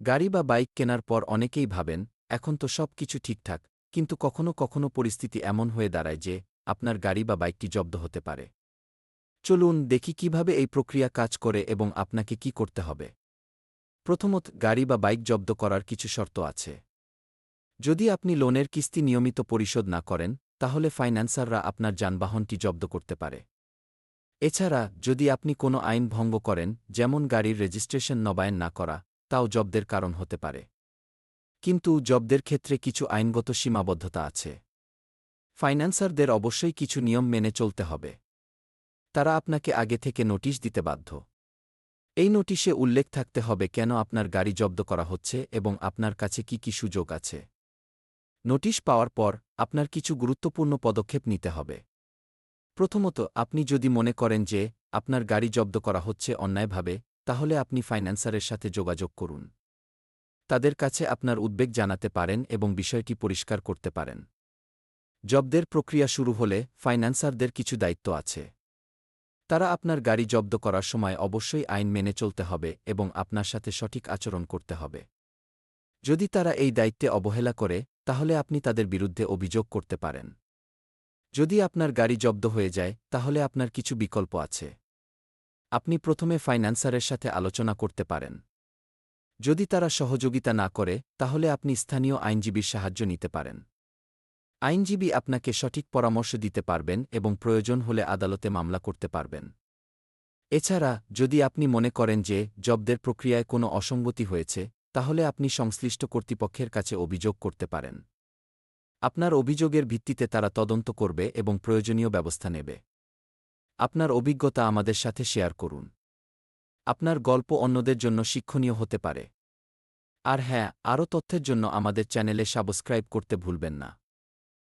গাড়ি বা বাইক কেনার পর অনেকেই ভাবেন, এখন তো সব কিছু ঠিকঠাক, কিন্তু কখনো কখনো পরিস্থিতি এমন হয়ে দাঁড়ায় যে, আপনার গাড়ি বা বাইকটি জব্দ হতে পারে। চলুন দেখি কীভাবে এই প্রক্রিয়া কাজ করে এবং আপনাকে কি করতে হবে। প্রথমত, গাড়ি বা বাইক জব্দ করার কিছু শর্ত আছে। যদি আপনি লোনের কিস্তি নিয়মিত পরিশোধ না করেন, তাহলে ফাইন্যান্সাররা আপনার যানবাহনটি জব্দ করতে পারে। এছাড়া, যদি আপনি কোনো আইন ভঙ্গ করেন, যেমন গাড়ির রেজিস্ট্রেশন নবায়ন না করা তাও জব্দের কারণ হতে পারে। কিন্তু জব্দের ক্ষেত্রে কিছু আইনগত সীমাবদ্ধতা আছে। ফাইন্যান্সারদের অবশ্যই কিছু নিয়ম মেনে চলতে হবে। তারা আপনাকে আগে থেকে নোটিশ দিতে বাধ্য। এই নোটিশে উল্লেখ থাকতে হবে কেন আপনার গাড়ি জব্দ করা হচ্ছে এবং আপনার কাছে কি কি সুযোগ আছে। নোটিশ পাওয়ার পর আপনার কিছু গুরুত্বপূর্ণ পদক্ষেপ নিতে হবে। প্রথমত, আপনি যদি মনে করেন যে আপনার গাড়ি জব্দ করা হচ্ছে অন্যায়ভাবে তাহলে আপনি ফাইন্যান্সারের সাথে যোগাযোগ করুন। তাদের কাছে আপনার উদ্বেগ জানাতে পারেন এবং বিষয়টি পরিষ্কার করতে পারেন। জব্দের প্রক্রিয়া শুরু হলে ফাইন্যান্সারদের কিছু দায়িত্ব আছে। তারা আপনার গাড়ি জব্দ করার সময় অবশ্যই আইন মেনে চলতে হবে এবং আপনার সাথে সঠিক আচরণ করতে হবে। যদি তারা এই দায়িত্বে অবহেলা করে, তাহলে আপনি তাদের বিরুদ্ধে অভিযোগ করতে পারেন। যদি আপনার গাড়ি জব্দ হয়ে যায়, তাহলে আপনার কিছু বিকল্প আছে। আপনি প্রথমে ফাইন্যান্সারের সাথে আলোচনা করতে পারেন। যদি তারা সহযোগিতা না করে, তাহলে আপনি স্থানীয় আইনজীবীর সাহায্য নিতে পারেন। আইনজীবী আপনাকে সঠিক পরামর্শ দিতে পারবেন এবং প্রয়োজন হলে আদালতে মামলা করতে পারবেন। এছাড়া, যদি আপনি মনে করেন যে জব্দের প্রক্রিয়ায় কোনো অসঙ্গতি হয়েছে, তাহলে আপনি সংশ্লিষ্ট কর্তৃপক্ষের কাছে অভিযোগ করতে পারেন। আপনার অভিযোগের ভিত্তিতে তারা তদন্ত করবে এবং প্রয়োজনীয় ব্যবস্থা নেবে। আপনার অভিজ্ঞতা আমাদের সাথে শেয়ার করুন। আপনার গল্প অন্যদের জন্য শিক্ষণীয় হতে পারে। আর হ্যাঁ আরও তথ্যের জন্য আমাদের চ্যানেলে সাবস্ক্রাইব করতে ভুলবেন না।